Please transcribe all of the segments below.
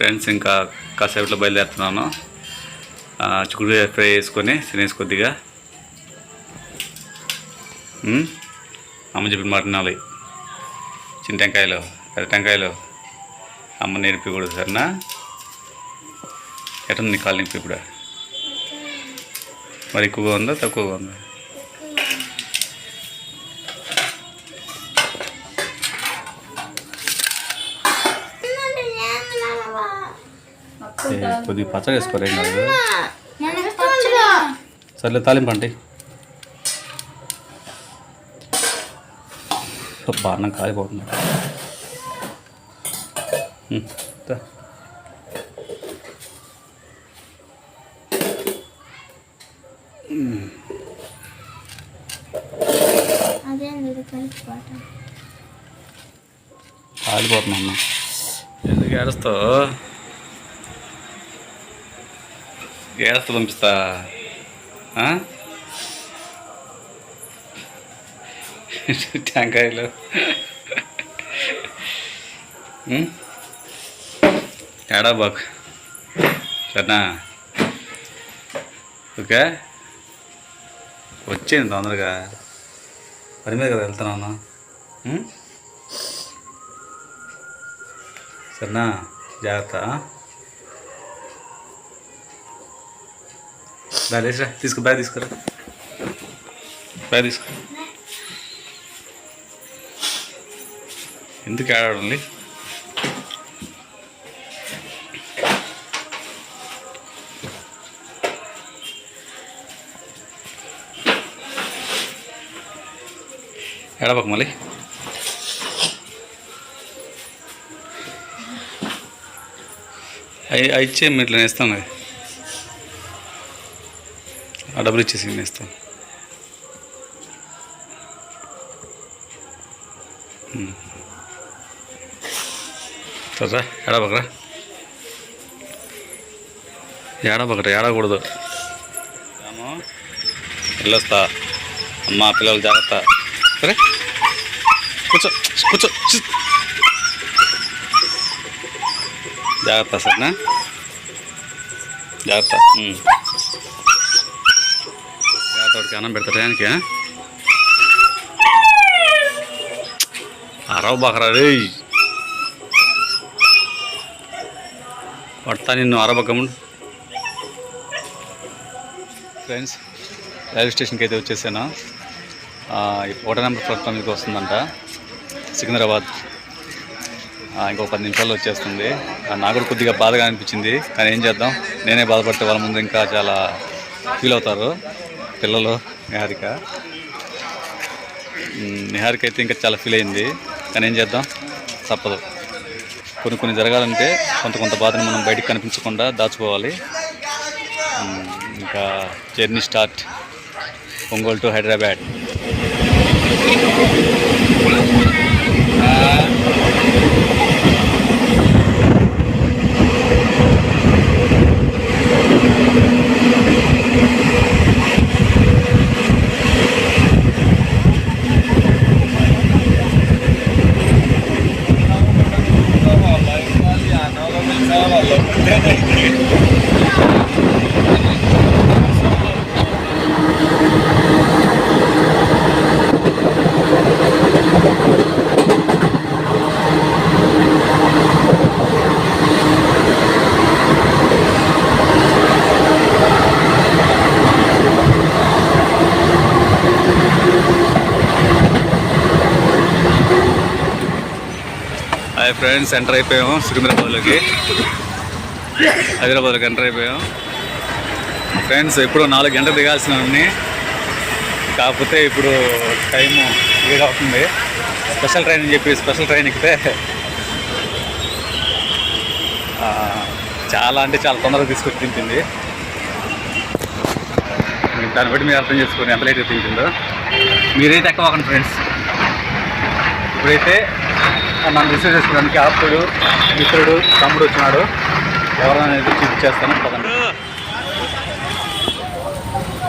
Friends ఇంకా కాసేపట్లో బయలుదేరుతున్నాను. ఆ, చిక్కుడుకాయ ఫ్రై వేసుకొని తినేసి కొద్దిగా. అమ్మ చెప్పిన మాట వినాలి. చిన్న టెంకాయలు పెద్ద టెంకాయలు. అమ్మ నేర్పి కూడా సరేనా? ఎట్లా ఉంది కాలు నొప్పి ఇప్పుడు మరి ఎక్కువగా ఉందా తక్కువగా ఉందా? కొద్దిగా పచ్చడి వేసుకోరేం కాదు. సర్లే తాలింపు అంటే బాణం కాలిపోతుంది. కాలిపోతున్నా అన్న ఎందుకు ఏడుస్తావు? ఏడుస్తా పంపిస్తా టెంకాయలు ఏడా బాకు సరేనా ఓకే వచ్చేయండి తొందరగా పని మీద కదా వెళ్తున్నాను సరేనా జాగ్రత్త బ్యాగ్ తీసురా తీసుకో బ్యాగ్ తీసుకురా బ్యాగ్ తీసుకో ఎందుకు ఆడాడండి ఎడపక మళ్ళీ? అవి అవి ఇచ్చే ఇట్లా నేస్తాం అది ఆ డబ్బులు ఇచ్చేసి నేను ఇస్తాను సరే ఏడబకరా ఏడబకట ఏడకూడదు. వెళ్ళొస్తా. అమ్మ పిల్లలు జాగ్రత్త. సరే. కూర్చో కూర్చో. జాగ్రత్త సరేనా? జాగ్రత్త. ఉమ్. అన్నం పెడతా టయానికి అరవ బకరా రే పడతా నిన్ను అరబకము ఫ్రెండ్స్ రైల్వే స్టేషన్కి అయితే వచ్చేసాను. ఈ ఒకటో నెంబర్ ప్లాట్ఫామ్ మీకు వస్తుందంట. సికింద్రాబాద్. ఇంకో పది నిమిషాల్లో వచ్చేస్తుంది. నాకు కూడా కొద్దిగా బాధగా అనిపించింది. కానీ ఏం చేద్దాం? నేనే బాధపడితే వాళ్ళ ముందు ఇంకా చాలా ఫీల్ అవుతారు. పిల్లలు నిహారిక. నిహారిక అయితే ఇంకా చాలా ఫీల్ అయింది. కానీ ఏం చేద్దాం? తప్పదు. కొన్ని కొన్ని జరగాలంటే కొంత కొంత బాధను మనం బయటకు కనిపించకుండా దాచుకోవాలి. ఇంకా journey start. Ongole to Hyderabad hi friends enter అయిపోయాము సికింద్రాబాద్లోకి. హైదరాబాద్లోకి ఎంటర్ అయిపోయాం. ఫ్రెండ్స్ ఇప్పుడు నాలుగు గంటలు దిగాల్సినవన్నీ కాకపోతే ఇప్పుడు టైము లేట్ అవుతుంది. స్పెషల్ ట్రైన్ అని చెప్పి స్పెషల్ ట్రైన్ ఎక్కితే చాలా అంటే చాలా తొందరగా తీసుకొచ్చి దాన్ని బట్టి మీరు అర్థం చేసుకోండి ఎంత లేట్గా దింపిందో. మీరైతే ఎక్కవాకండి ఫ్రెండ్స్? ఇప్పుడైతే నన్ను రిసీవ్ చేసుకోవడానికి ఆప్తుడు మిత్రుడు తమ్ముడు వచ్చినాడు. ఎవరనేది చూపించేస్తాను పదండి.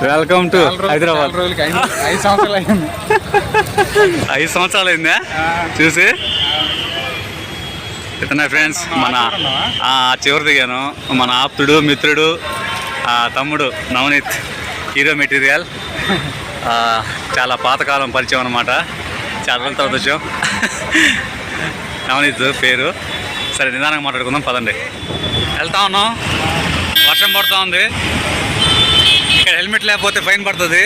వెల్కమ్ టు హైదరాబాద్ రోజులకి ఐదు సంవత్సరాలు అయింది. ఐదు సంవత్సరాలు అయిందా చూసి. ఇతనే ఫ్రెండ్స్ మన చివరి దిగాను. మన ఆప్తుడు మిత్రుడు తమ్ముడు నవనీత్ హీరో మెటీరియల్. చాలా పాతకాలం పరిచయం అనమాట చాలా రోజుల తర్వాత వచ్చాం. నవనీత్ పేరు. సరే నిదానంగా మాట్లాడుకుందాం పదండి. వెళ్తా ఉన్నాం. వర్షం పడుతూ ఉంది. ఇక్కడ హెల్మెట్ లేకపోతే ఫైన్ పడుతుంది.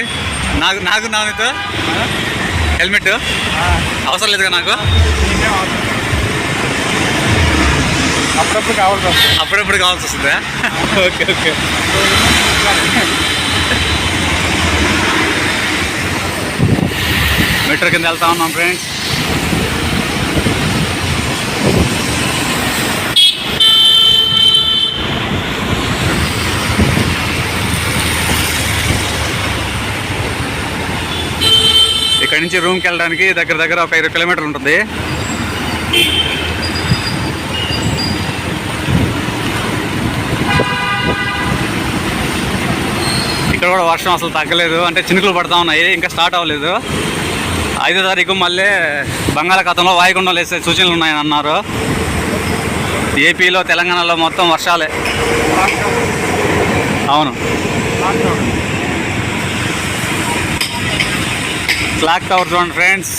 నాకు నాకు నవనీత్. హెల్మెట్? అవసరం లేదుగా నాకు? అప్పుడప్పుడు కావాల్సి వస్తుంది. అప్పుడప్పుడు కావాల్సి వస్తుందా? Okay okay. మెట్రో కింద వెళ్తా ఉన్నాం ఫ్రెండ్స్. ఇక్కడ నుంచి రూమ్కి వెళ్ళడానికి దగ్గర దగ్గర ఒక ఇరవై కిలోమీటర్ ఉంటుంది. ఇక్కడ కూడా వర్షం అసలు తగ్గలేదు. అంటే చినుకులు పడతా ఉన్నాయి. ఇంకా స్టార్ట్ అవ్వలేదు. ఐదో తారీఖు మళ్ళీ బంగాళాఖాతంలో వాయుగుండం వేసే సూచనలు ఉన్నాయని అన్నారు. ఏపీలో తెలంగాణలో మొత్తం వర్షాలే. అవును. క్లాక్ టవర్ చూడండి ఫ్రెండ్స్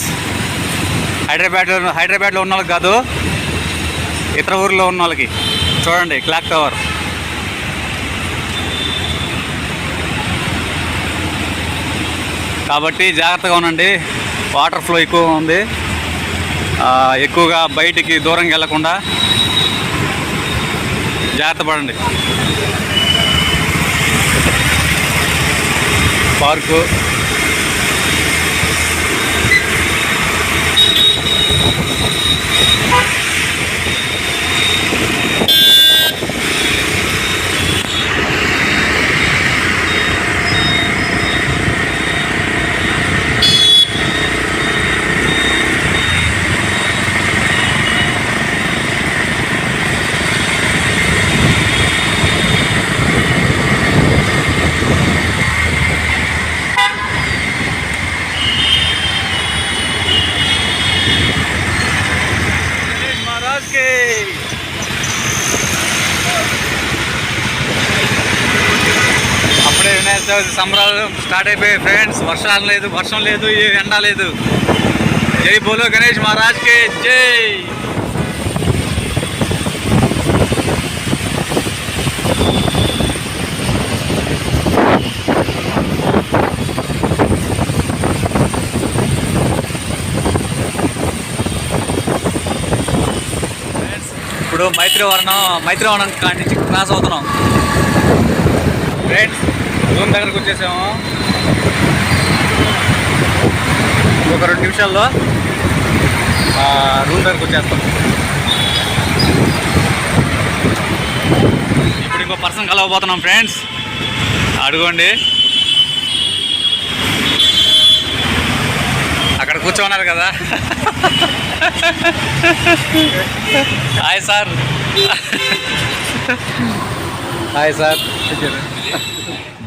హైదరాబాద్లో హైదరాబాద్లో ఉన్న వాళ్ళకి కాదు ఇతర ఊర్లో ఉన్న వాళ్ళకి. చూడండి క్లాక్ టవర్ కాబట్టి జాగ్రత్తగా ఉండండి. వాటర్ ఫ్లో ఎక్కువ ఉంది. ఎక్కువగా బయటికి దూరంగా వెళ్ళకుండా జాగ్రత్త పడండి. పార్కు you సంబరాలు స్టార్ట్ అయిపోయాయి ఫ్రెండ్స్ వర్షాలు లేదు వర్షం లేదు ఏ ఎండ లేదు. జై బోలో గణేష్ మహారాజ్ కే జై. ఫ్రెండ్స్, ఇప్పుడు మైత్రివర్ణం మైత్రివర్ణం కాడి నుంచి క్రాస్ అవుతున్నాం. ఫ్రెండ్స్ రూమ్ దగ్గరకు వచ్చేసాము. ఒక రెండు నిమిషాల్లో రూమ్ దగ్గరకు వచ్చేస్తాం. ఇప్పుడు ఇంకో పర్సన్ కలవబోతున్నాం ఫ్రెండ్స్. అడుగోండి. అక్కడ కూర్చోన్నారు కదా. Hi sir. Hi sir.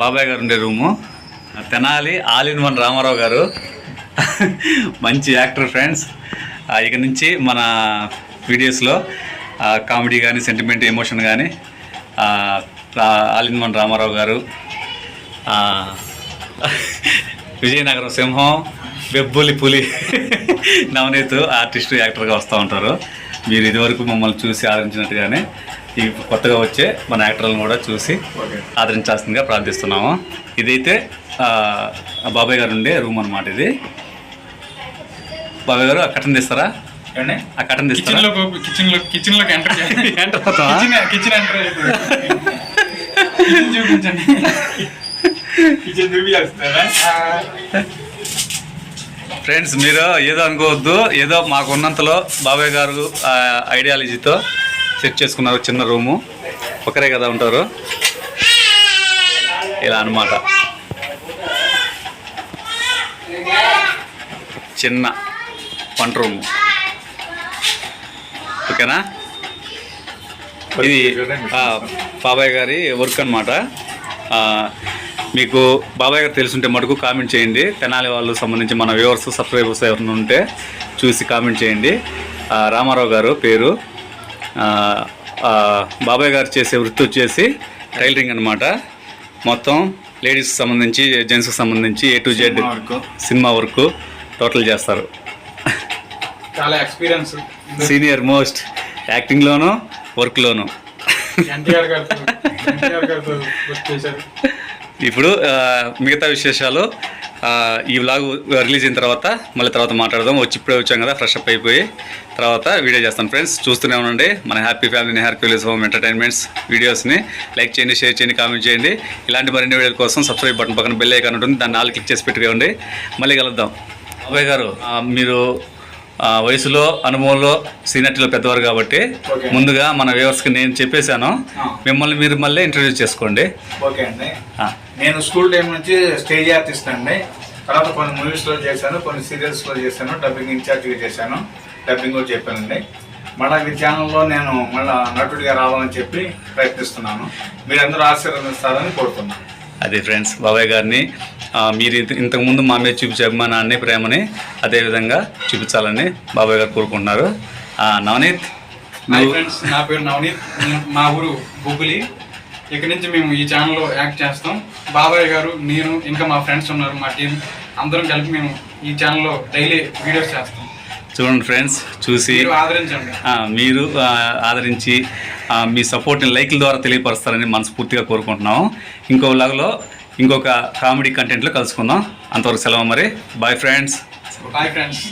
బాబాయ్ గారు ఉండే room. Tenali all in one Ramarao గారు. మంచి యాక్టర్ ఫ్రెండ్స్. ఇక నుంచి మన వీడియోస్లో కామెడీ కానీ సెంటిమెంట్ ఎమోషన్ కానీ ఆల్ ఇన్ వన్ రామారావు గారు. విజయనగరం సింహం బెబ్బులి పులి నవనీత్ ఆర్టిస్ట్ యాక్టర్గా వస్తూ ఉంటారు. మీరు ఇదివరకు మమ్మల్ని చూసి ఆదరించినట్టుగానే ఈ కొత్తగా వచ్చే మన యాక్టర్లను కూడా చూసి ఆదరించాల్సిందిగా ప్రార్థిస్తున్నాము. ఇదైతే బాబాయ్ గారు ఉండే రూమ్ అనమాట ఇది. బాబాయ్ గారు ఆ కట్టన్ తీస్తారా? ఆ కట్టన్ కిచెన్ తీస్తారా? లో కిచెన్లో కిచెన్లోకి ఎంటర్ చేయండి. ఎంటర్ అవుతావా? కిచెన్ కిచెన్ ఎంటర్ కిచెన్ చూపించండి. కిచెన్ చూపించాల్సిందేనా ఫ్రెండ్స్ మీరు ఏదో అనుకోవద్దు. ఏదో మాకు ఉన్నంతలో బాబాయ్ గారు ఆ, ఐడియాలజీతో సెట్ చేసుకున్నారు చిన్న రూము. ఒకరే కదా ఉంటారు. ఇలా అన్నమాట. చిన్న వంట రూము. ఓకేనా? ఇది బాబాయ్ గారి వర్క్ అనమాట మీకు బాబాయ్ గారు తెలుసుంటే మటుకు కామెంట్ చేయండి. తెనాలి వాళ్ళు సంబంధించి మన వ్యూవర్స్ సబ్స్క్రైబర్స్ ఎవరైనా ఉంటే చూసి కామెంట్ చేయండి. రామారావు గారు పేరు. బాబాయ్ గారు చేసే వృత్తి వచ్చేసి టైలరింగ్ అనమాట మొత్తం లేడీస్కి సంబంధించి జెంట్స్కి సంబంధించి ఏ టు జెడ్ సినిమా వరకు. సినిమా వర్క్ టోటల్ చేస్తారు. చాలా ఎక్స్పీరియన్స్. సీనియర్ మోస్ట్ యాక్టింగ్లోను వర్క్లోను. ఇప్పుడు మిగతా విశేషాలు. ఈ వ్లాగ్ రిలీజ్ అయిన తర్వాత మళ్ళీ తర్వాత మాట్లాడదాం. వచ్చి ఇప్పుడే వచ్చాం కదా ఫ్రెష్ అప్ అయిపోయి. తర్వాత వీడియో చేస్తాను ఫ్రెండ్స్ చూస్తూనే ఉండండి. మన happy family happy village home entertainments వీడియోస్ని లైక్ చేయండి షేర్ చేయండి కామెంట్ చేయండి. ఇలాంటి మరిన్ని వీడియోల కోసం సబ్స్క్రైబ్ బటన్ పక్కన బెల్ ఐకాన్ ఉంటుంది. దాన్ని ఆల్ క్లిక్ చేసి పెట్టుకోండి. మళ్ళీ కలుద్దాం. అబ్బాయి గారు మీరు వయసులో అనుభవంలో సీనియర్టీలో పెద్దవారు కాబట్టి. ముందుగా మన వ్యూవర్స్కి నేను చెప్పేశాను. మిమ్మల్ని మీరు మళ్ళీ ఇంట్రడ్యూస్ చేసుకోండి. ఓకే అండి. నేను స్కూల్ టైం నుంచి స్టేజ్ ఆర్టిస్ట్ అండి. తర్వాత కొన్ని మూవీస్లో చేశాను కొన్ని సీరియల్స్లో చేశాను డబ్బింగ్ ఇన్ఛార్జ్గా చేశాను. డబ్బింగ్ కూడా చెప్పానండి. మళ్ళీ ఈ ఛానల్లో నేను మళ్ళీ నటుడిగా రావాలని చెప్పి ప్రయత్నిస్తున్నాను. మీరందరూ ఆశీర్వదిస్తారని కోరుతున్నాను. అది ఫ్రెండ్స్ బాబాయ్ గారిని మీరు ఇంత- ఇంతకుముందు మా మీద చూపించే అభిమానాన్ని ప్రేమని అదేవిధంగా చూపించాలని బాబాయ్ గారు కోరుకుంటున్నారు. నవనీత్ ఫ్రెండ్స్ నా పేరు నవనీత్. మా ఊరు బొబ్బులి. ఇక్కడి నుంచి మేము ఈ ఛానల్లో యాక్ట్ చేస్తాం. బాబాయ్ గారు నేను ఇంకా మా ఫ్రెండ్స్ ఉన్నారు మా టీం అందరం కలిపి మేము ఈ ఛానల్లో డైలీ వీడియోస్ చేస్తాం. చూడండి ఫ్రెండ్స్ చూసి మీరు ఆదరించి మీ సపోర్ట్ని లైక్ల ద్వారా తెలియపరుస్తారని మనస్ఫూర్తిగా కోరుకుంటున్నాము. ఇంకో లాగ్లో ఇంకొక కామెడీ కంటెంట్లో కలుసుకుందాం. అంతవరకు సెలవు మరి. Bye friends bye friends